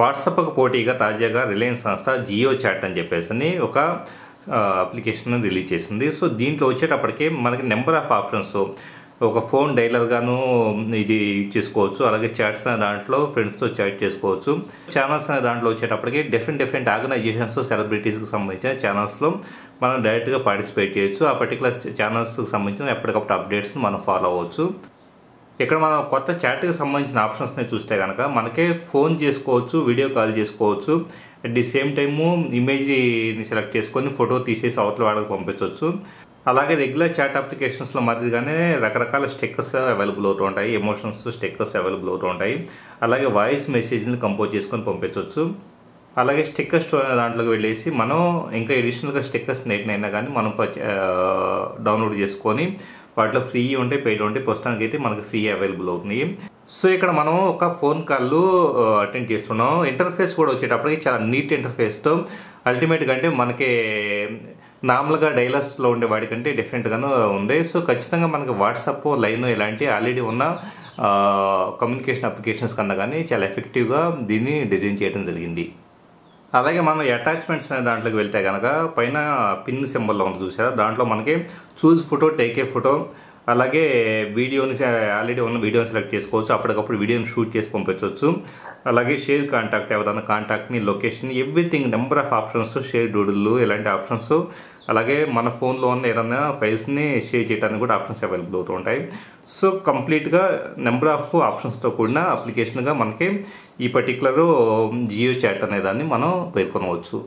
వాట్సాప్కు పోటీగా తాజాగా రిలయన్స్ సంస్థ జియో చాట్ అని చెప్పేసి ఒక అప్లికేషన్ రిలీజ్ చేసింది. సో దీంట్లో వచ్చేటప్పటికే మనకి నెంబర్ ఆఫ్ ఆప్షన్స్ ఒక ఫోన్ డైలర్గాను ఇది చేసుకోవచ్చు అలాగే చాట్స్ అనే దాంట్లో ఫ్రెండ్స్తో చాట్ చేసుకోవచ్చు. ఛానల్స్ అనే దాంట్లో వచ్చేటప్పటికి డిఫరెంట్ డిఫరెంట్ ఆర్గనైజేషన్స్ సెలబ్రిటీస్కి సంబంధించిన ఛానల్స్లో మనం డైరెక్ట్గా పార్టిసిపేట్ చేయొచ్చు. ఆ పర్టికులర్ ఛానల్స్కి సంబంధించిన ఎప్పటికప్పుడు అప్డేట్స్ మనం ఫాలో అవ్వచ్చు. ఇక్కడ మనం కొత్త చాట్కి సంబంధించిన ఆప్షన్స్ని చూస్తే కనుక మనకే ఫోన్ చేసుకోవచ్చు వీడియో కాల్ చేసుకోవచ్చు. అట్ ది సేమ్ టైము ఇమేజ్ని సెలెక్ట్ చేసుకొని ఫోటో తీసేసి అవతల వాళ్ళకి పంపించవచ్చు. అలాగే రెగ్యులర్ చాట్ అప్లికేషన్స్లో మాదిరిగానే రకరకాల స్టిక్కర్స్ అవైలబుల్ అవుతూ ఉంటాయి. ఎమోషన్స్ స్టిక్కర్స్ అవైలబుల్ అవుతూ ఉంటాయి. అలాగే వాయిస్ మెసేజ్ని కంపోజ్ చేసుకొని పంపించవచ్చు. అలాగే స్టిక్కర్స్ దాంట్లోకి వెళ్ళేసి మనం ఇంకా ఎడిషనల్గా స్టిక్కర్స్ నేటినైనా కానీ మనం డౌన్లోడ్ చేసుకొని వాటిలో ఫ్రీ ఉంటాయి పెయిడ్ ఉంటాయి. ప్రస్తుతానికి అయితే మనకి ఫ్రీ అవైలబుల్ అవుతుంది సో ఇక్కడ మనం ఒక ఫోన్ కాల్ అటెండ్ చేస్తున్నాం. ఇంటర్ఫేస్ కూడా వచ్చేటప్పటికి చాలా నీట్ ఇంటర్ఫేస్తో అల్టిమేట్గా అంటే మనకి నార్మల్గా డైలర్స్లో ఉండే వాటికంటే డిఫరెంట్గాను ఉంది. సో ఖచ్చితంగా మనకి వాట్సాప్ లైన్ ఇలాంటి ఆల్రెడీ ఉన్న కమ్యూనికేషన్ అప్లికేషన్స్ కన్నా కానీ చాలా ఎఫెక్టివ్గా దీన్ని డిజైన్ చేయడం జరిగింది. అలాగే మనం అటాచ్మెంట్స్ అనే దాంట్లోకి వెళ్తే కనుక పైన పిన్ సింబల్లో ఉంది చూసారా? దాంట్లో మనకి choose photo take a photo అలాగే వీడియోని ఆల్రెడీ ఉన్న వీడియోని సెలెక్ట్ చేసుకోవచ్చు. అప్పటికప్పుడు వీడియోని షూట్ చేసి పంపించవచ్చు. అలాగే షేర్ కాంటాక్ట్ ఎవరైనా కాంటాక్ట్ని location everything number of options share డూడులు ఇలాంటి ఆప్షన్స్ అలాగే మన ఫోన్లో ఉన్న ఏదైనా ఫైల్స్ని షేర్ చేయడానికి కూడా ఆప్షన్స్ అవైలబుల్ అవుతూ ఉంటాయి. సో కంప్లీట్గా నెంబర్ ఆఫ్ ఆప్షన్స్తో కూడిన అప్లికేషన్గా మనకి ఈ పర్టికులర్ జియో చాట్ అనే దాన్ని మనం పేర్కొనవచ్చు.